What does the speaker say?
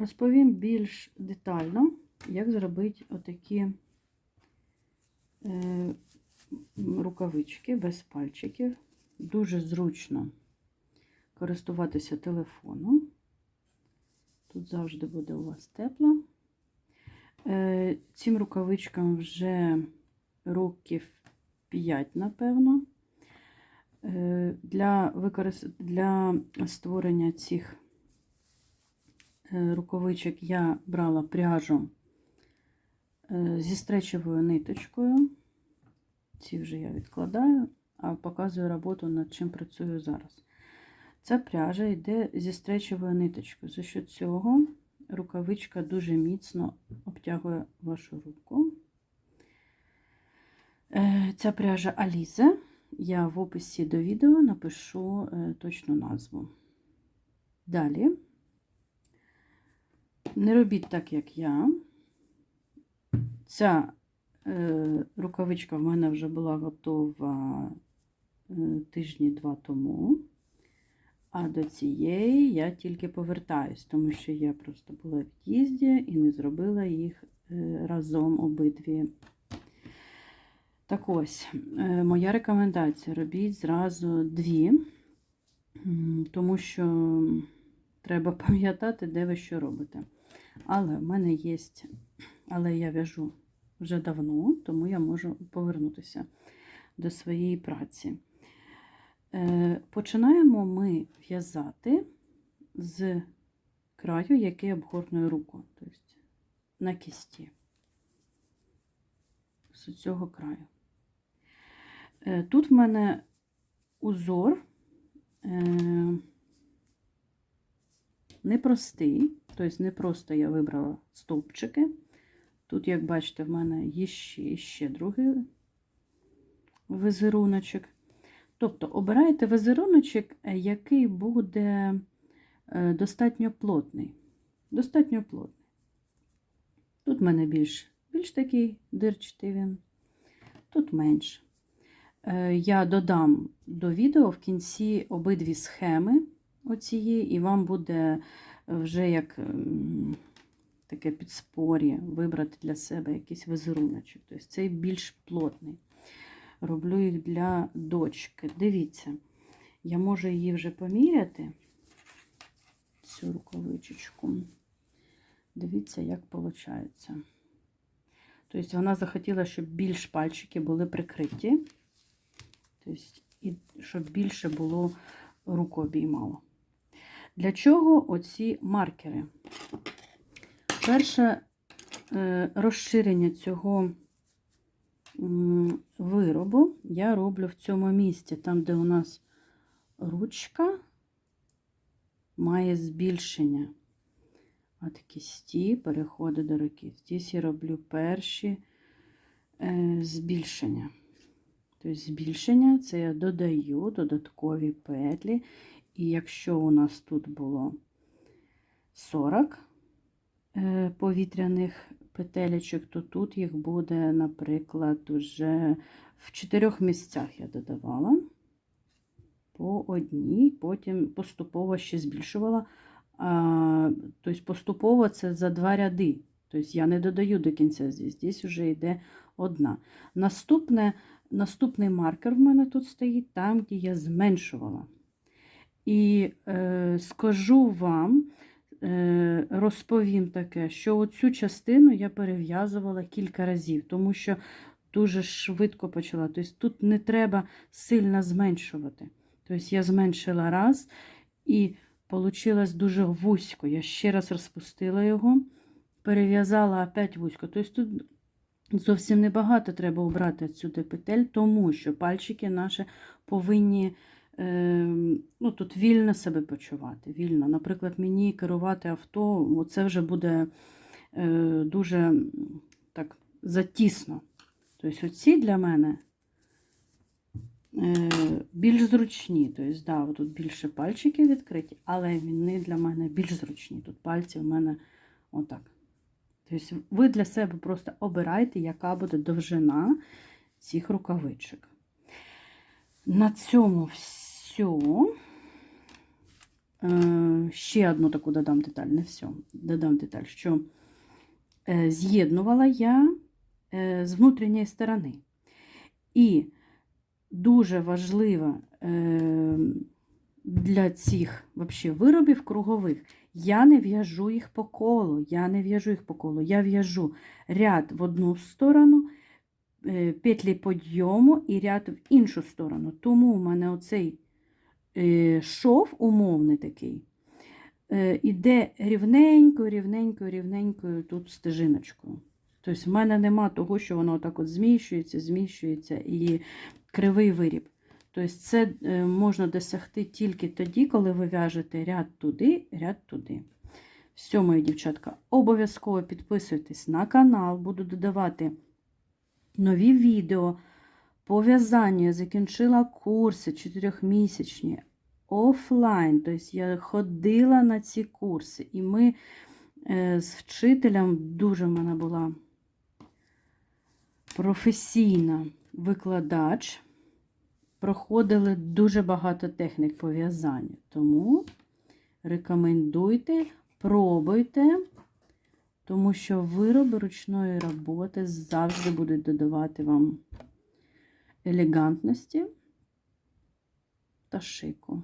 Розповім більш детально, як зробити отакі е, рукавички без пальчиків. Дуже зручно користуватися телефоном. Тут завжди буде у вас тепло. Е, цим рукавичкам вже років 5, напевно. Е, для, використ... для створення цих рукавичок я брала пряжу е, зі стречовою ниточкою. Ці вже я відкладаю, а показую роботу, над чим працюю зараз. Ця пряжа йде зі стречовою ниточкою. За що цього рукавичка дуже міцно обтягує вашу руку. Е, Ця пряжа Алізе. Я в описі до відео напишу е, точну назву. Далі, не робіть так, як я. Ця е, рукавичка в мене вже була готова е, тижні два тому. А до цієї я тільки повертаюсь, тому що я просто була в від'їзді і не зробила їх е, разом обидві. Так ось, е, моя рекомендація: робіть зразу дві, тому що треба пам'ятати, де ви що робите. Але в мене є, але я в'яжу вже давно, тому я можу повернутися до своєї праці. Е, Починаємо ми в'язати з краю, який обгорнує руку, тобто на кісті. З цього краю. Е, Тут в мене узор е, непростий, тобто не просто я вибрала стовпчики. Тут, як бачите, в мене ще, ще другий візеруночок. Тобто обираєте візеруночок, е, який буде е, достатньо плотний. Достатньо плотний. Тут в мене більш, більш такий дирчатий він, тут менше. Я додам до відео в кінці обидві схеми оцієї, і вам буде вже як ем, таке підспор'я вибрати для себе якийсь візеруночок. Тобто цей більш плотний. Роблю їх для дочки. Дивіться, я можу її вже поміряти, цю рукавичечку. Дивіться, як виходить. Тобто вона захотіла, щоб більш пальчики були прикриті. Тобто, і щоб більше було руку обіймало. Для чого оці маркери? Перше е, розширення цього виробу я роблю в цьому місці, там, де у нас ручка має збільшення. От кісті переходить до руки. Здесь я роблю перші е, збільшення. Тобто збільшення це я додаю додаткові петлі. І якщо у нас тут було 40 е, повітряних петелечок, то тут їх буде, наприклад, уже в чотирьох місцях я додавала по одній, потім поступово ще збільшувала. Тобто поступово це за два ряди. Тобто я не додаю до кінця здесь, вже йде одна. Наступне, наступний маркер в мене тут стоїть там, де я зменшувала. І е, скажу вам, е, розповім таке, що оцю частину я перев'язувала кілька разів, тому що дуже швидко почала. Тобто тут не треба сильно зменшувати. Тобто я зменшила раз і вийшло дуже вузько. Я ще раз розпустила його, перев'язала опять вузько. Тобто тут зовсім небагато треба обрати відсюди петель, тому що пальчики наші повинні е, ну, тут вільно себе почувати. Вільно. Наприклад, мені керувати авто, це вже буде е, дуже так затісно. Тобто, оці для мене е, більш зручні. Тобто, да, тут більше пальчики відкриті, але вони для мене більш зручні. Тут пальці в мене отак. Тобто, ви для себе просто обирайте, яка буде довжина цих рукавичок. На цьому все. Е, ще одну таку додам деталь, не все, додам деталь, що е, з'єднувала я е, з внутрішньої сторони. І дуже важливо для цих вообще, виробів кругових, я не в'яжу їх по колу, я не в'яжу їх по колу, я в'яжу ряд в одну сторону, петлі підйому і ряд в іншу сторону. Тому у мене оцей шов умовний такий, е, іде рівненькою, рівненькою, рівненькою тут стежиночкою. Тобто в мене нема того, що воно так от зміщується, зміщується і кривий виріб. Тобто це е, можна досягти тільки тоді, коли ви в'яжете ряд туди, ряд туди. Все, мої дівчатка, обов'язково підписуйтесь на канал, буду додавати нові відео по в'язанню. Я закінчила курси 4-місячні офлайн. Тобто я ходила на ці курси, і ми е, з вчителем дуже в мене була професійна викладач. Проходили дуже багато технік по в'язанню. Тому рекомендуйте, пробуйте, тому що вироби ручної роботи завжди будуть додавати вам елегантності та шику.